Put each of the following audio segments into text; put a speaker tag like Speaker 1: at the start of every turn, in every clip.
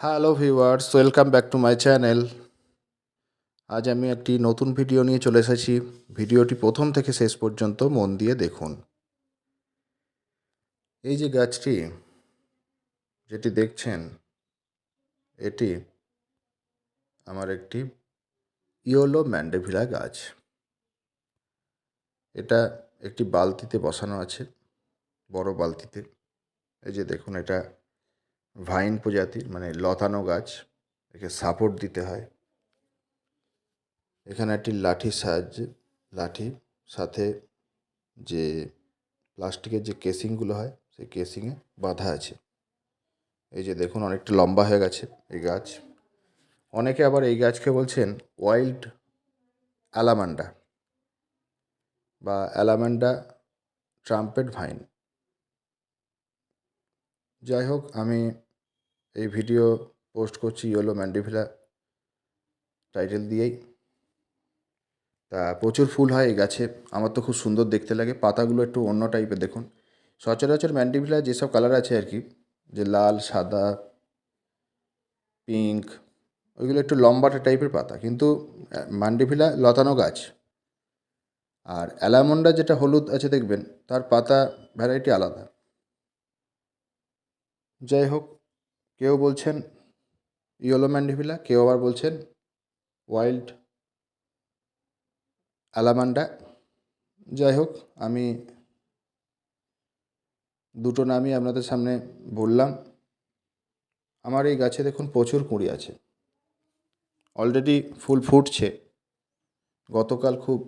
Speaker 1: Hello viewers welcome back to my channel আজ আমি একটি নতুন ভিডিও নিয়ে চলে এসেছি। ভিডিওটি প্রথম থেকে শেষ পর্যন্ত মন দিয়ে দেখুন। এই যে গাছটি, যেটি দেখছেন, এটি আমার একটি ইয়োলো ম্যান্ডেভিলা গাছ। এটা একটি বালতিতে বসানো আছে, বড় বালতিতে। এই যে দেখুন, এটা ভাইন প্রজাতির মানে লতানো গাছ, একে সাপোর্ট দিতে হয়। এখানে একটি লাঠির সাহায্যে, লাঠি সাথে যে প্লাস্টিকের যে কেসিংগুলো হয়, সেই কেসিংয়ে বাঁধা আছে। এই যে দেখুন, অনেকটা লম্বা হয়ে গেছে এই গাছ। অনেকে আবার এই গাছকে বলছেন ওয়াইল্ড অ্যালামান্ডা বা অ্যালামান্ডা ট্রাম্পেট ভাইন যাই হোক, আমি এই ভিডিও পোস্ট করছি ইয়েলো ম্যান্ডিভিলা টাইটেল দিয়েই। তা প্রচুর ফুল হয় এই গাছে, আমার তো খুব সুন্দর দেখতে লাগে, পাতাগুলো একটু অন্য টাইপের দেখুন। সচরাচর ম্যান্ডিভিলা যেসব কালার আছে আর কি, যে লাল, সাদা পিঙ্ক ওইগুলো একটু লম্বাটে টাইপের পাতা, কিন্তু ম্যান্ডিভিলা লতানো গাছ। আর অ্যালামন্ডা যেটা হলুদ আছে দেখবেন, তার পাতা ভ্যারাইটি আলাদা। যাই হোক কেউ বলছেন ইয়েলো ম্যান্ডিভিলা, কেউ আবার বলছেন ওয়াইল্ড অ্যালামান্ডা। যাই হোক, আমি দুটো নামই আপনাদের সামনে বললাম। আমার এই গাছে দেখুন প্রচুর কুঁড়ি আছে। অলরেডি ফুল ফুটছে। গতকাল খুব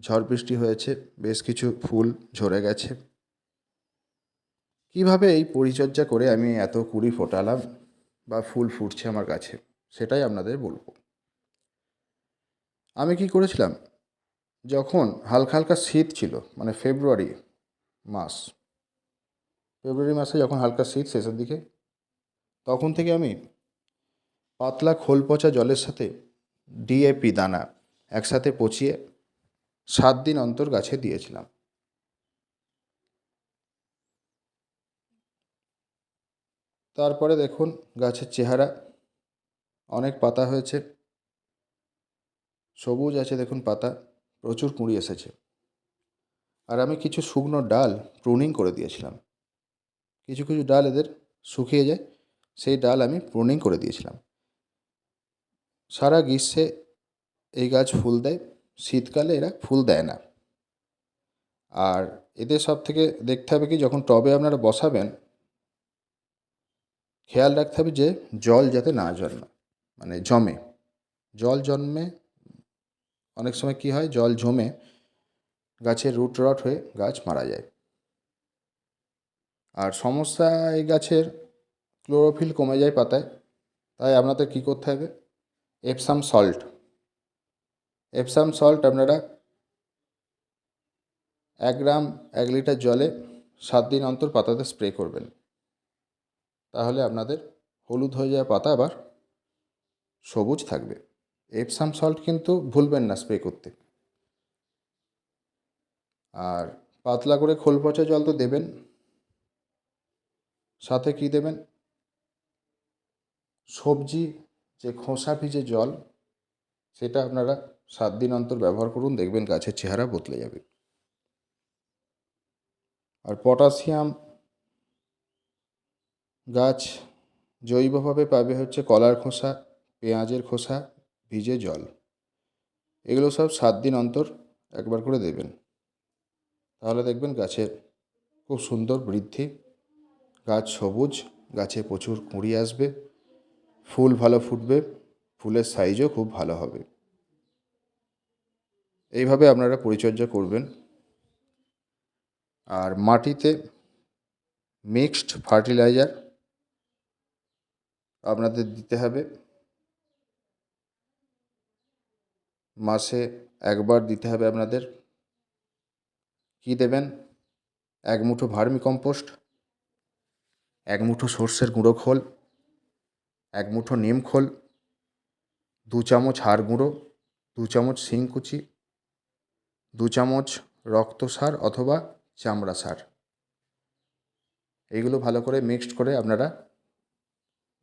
Speaker 1: ঝড় বৃষ্টি হয়েছে, বেশ কিছু ফুল ঝরে গেছে। কীভাবে এই পরিচর্যা করে আমি এত কুড়ি ফোটালাম বা ফুল ফুটছে আমার গাছে? সেটাই আপনাদের বলব। আমি কি করেছিলাম? যখন হালকা হালকা শীত ছিল মানে ফেব্রুয়ারি মাস, ফেব্রুয়ারি মাসে যখন হালকা শীত শেষের দিকে, তখন থেকে আমি পাতলা খোল পচা জলের সাথে ডিএপি দানা একসাথে পচিয়ে সাত দিন অন্তর গাছে দিয়েছিলাম। তারপরে দেখুন গাছের চেহারা, অনেক পাতা হয়েছে। সবুজ আছে দেখুন পাতা, প্রচুর কুঁড়ি এসেছে। আর আমি কিছু শুকনো ডাল প্রুনিং করে দিয়েছিলাম। কিছু কিছু ডাল এদের শুকিয়ে যায়, সেই ডাল আমি প্রুনিং করে দিয়েছিলাম। সারা গ্রীষ্মে এই গাছ ফুল দেয়, শীতকালে এরা ফুল দেয় না। আর এদের সব থেকে দেখতে হবে কি, যখন টবে আপনারা বসাবেন খেয়াল রাখতে হবে যে জল যাতে না জন্মে মানে জমে। জল জন্মে, অনেক সময় কী হয়, জল জমে গাছের রুট রট হয়ে গাছ মারা যায়। আর সমস্যা এই গাছের, ক্লোরোফিল কমে যায় পাতায়, তাই আপনাদের কী করতে হবে? এপসাম সল্ট এপসাম সল্ট আপনারা এক গ্রাম, এক লিটার জলে সাত দিন অন্তর পাতাতে স্প্রে করবেন। তাহলে আপনাদের হলুদ হয়ে যাওয়া পাতা আবার সবুজ থাকবে। এপসাম সল্ট কিন্তু ভুলবেন না স্প্রে করতে। আর পাতলা করে খোল পচা জল তো দেবেন। সাথে কি দেবেন? সবজি, যে খোসা ভিজে জল, সেটা আপনারা সাত দিন অন্তর ব্যবহার করুন, দেখবেন গাছের চেহারা বদলে যাবে। আর পটাশিয়াম গাছ জৈবভাবে পাবে হচ্ছে কলার খোসা, পেঁয়াজের খোসা, ভিজে জল। এগুলো সব সাত দিন অন্তর একবার করে দেবেন। তাহলে দেখবেন গাছের খুব সুন্দর বৃদ্ধি। গাছ সবুজ, গাছে প্রচুর কুঁড়ি আসবে, ফুল ভালো ফুটবে, ফুলের সাইজও খুব ভালো হবে। এইভাবে আপনারা পরিচর্যা করবেন। আর মাটিতে মিক্সড ফার্টিলাইজার আপনাদের দিতে হবে। মাসে একবার দিতে হবে আপনাদের। কি দেবেন? এক মুঠো ভার্মি কম্পোস্ট, এক মুঠো সর্ষের গুঁড়ো খোল, এক মুঠো নিম খোল, দু চামচ হাড় গুঁড়ো, দু চামচ শিংকুচি দু চামচ রক্ত সার অথবা চামড়া সার। এইগুলো ভালো করে মিক্সড করে আপনারা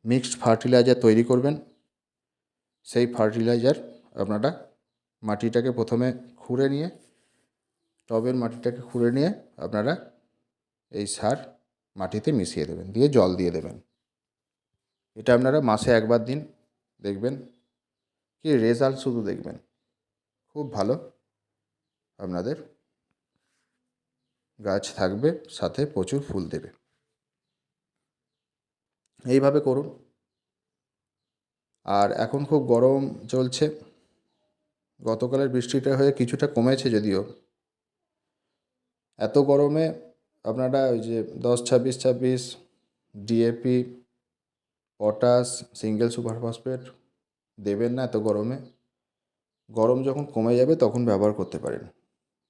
Speaker 1: মিক্সড ফার্টিলাইজার তৈরি করবেন। সেই ফার্টিলাইজার আপনারা মাটিটাকে প্রথমে খুঁড়ে নিয়ে, টবের মাটিটাকে খুঁড়ে নিয়ে আপনারা এই সার মাটিতে মিশিয়ে দেবেন, দিয়ে জল দিয়ে দেবেন। এটা আপনারা মাসে একবার দিন দেখবেন, কি রেজাল্ট শুধু দেখবেন। খুব ভালো আপনাদের গাছ থাকবে, সাথে প্রচুর ফুল দেবে। এইভাবে করুন। আর এখন খুব গরম চলছে। গতকালের বৃষ্টিটা হয়ে কিছুটা কমেছে যদিও। এত গরমে আপনারা ওই যে দশ ছাব্বিশ ছাব্বিশ DAP potash, single super phosphate দেবেন না এত গরমে। গরম যখন কমে যাবে তখন ব্যবহার করতে পারেন।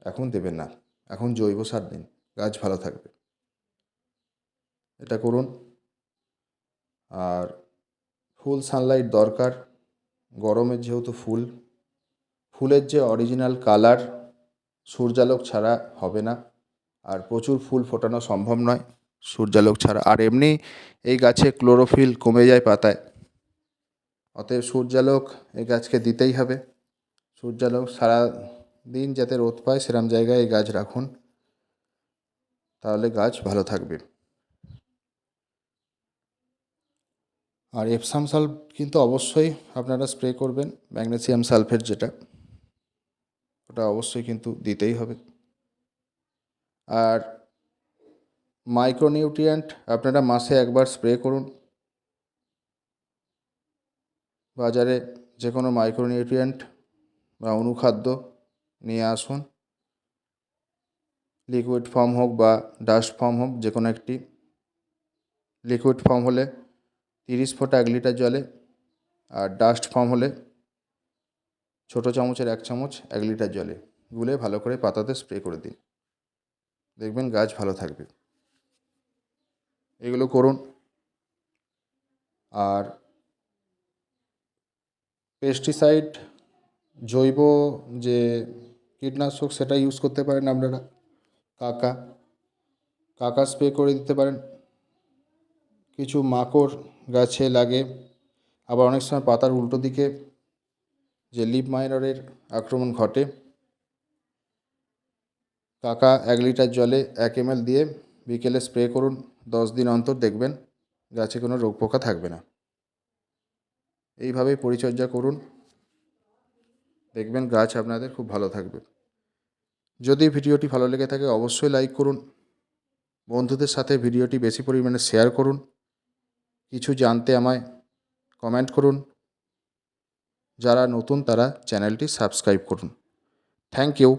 Speaker 1: এখন দেবেন না। এখন জৈব সার দিন। গাছ ভালো থাকবে। এটা করুন। আর ফুল সানলাইট দরকার। গরমের যেহেতু ফুল, ফুলের যে অরিজিনাল কালার সূর্যালোক ছাড়া হবে না। আর প্রচুর ফুল ফোটানো সম্ভব নয় সূর্যালোক ছাড়া। আর এমনি এই গাছে ক্লোরোফিল কমে যায় পাতায়। অতএব সূর্যালোক এই গাছকে দিতেই হবে। সূর্যালোক সারা দিন যাতে রোদ পায় সেরম জায়গায় এই গাছ রাখুন। তাহলে গাছ ভালো থাকবে। আর এপসাম সালফ কিন্তু অবশ্যই আপনারা স্প্রে করবেন ম্যাগনেসিয়াম সালফেট যেটা, ওটা অবশ্যই কিন্তু দিতেই হবে। আর মাইক্রোনিউট্রিয়েন্ট আপনারা মাসে একবার স্প্রে করুন। বাজারে যে কোনো মাইক্রোনিউট্রিয়েন্ট বা অনুখাদ্য নিয়ে আসুন। লিকুইড ফর্ম হোক বা ডাস্ট ফর্ম হোক যে কোনো একটি। লিকুইড ফর্ম হলে তিরিশ ফোঁটা এক লিটার জলে আর ডাস্ট ফর্ম হলে ছোটো চামচের এক চামচ এক লিটার জলে গুলে ভালো করে পাতাতে স্প্রে করে দিন। দেখবেন গাছ ভালো থাকবে। এগুলো করুন। আর পেস্টিসাইড জৈব যে কীটনাশক সেটা ইউজ করতে পারেন আপনারা। কাকা কাকা স্প্রে করে দিতে পারেন। কিছু মাকড় গাছে লাগে। আবার অনেক সময় পাতার উল্টো দিকে যে লিপ মাইনারের আক্রমণ ঘটে, কাকা এক লিটার জলে এক এমএল দিয়ে বিকেলে স্প্রে করুন, দশ দিন অন্তর দেখবেন, গাছে কোনো রোগ পোকা থাকবে না। এইভাবেই পরিচর্যা করুন, দেখবেন গাছ আপনাদের খুব ভালো থাকবে। যদি ভিডিওটি ভালো লেগে থাকে, অবশ্যই লাইক করুন, বন্ধুদের সাথে ভিডিওটি বেশি পরিমাণে শেয়ার করুন। কিছু জানতে আমায় কমেন্ট করুন। যারা নতুন তারা চ্যানেলটি সাবস্ক্রাইব করুন। Thank you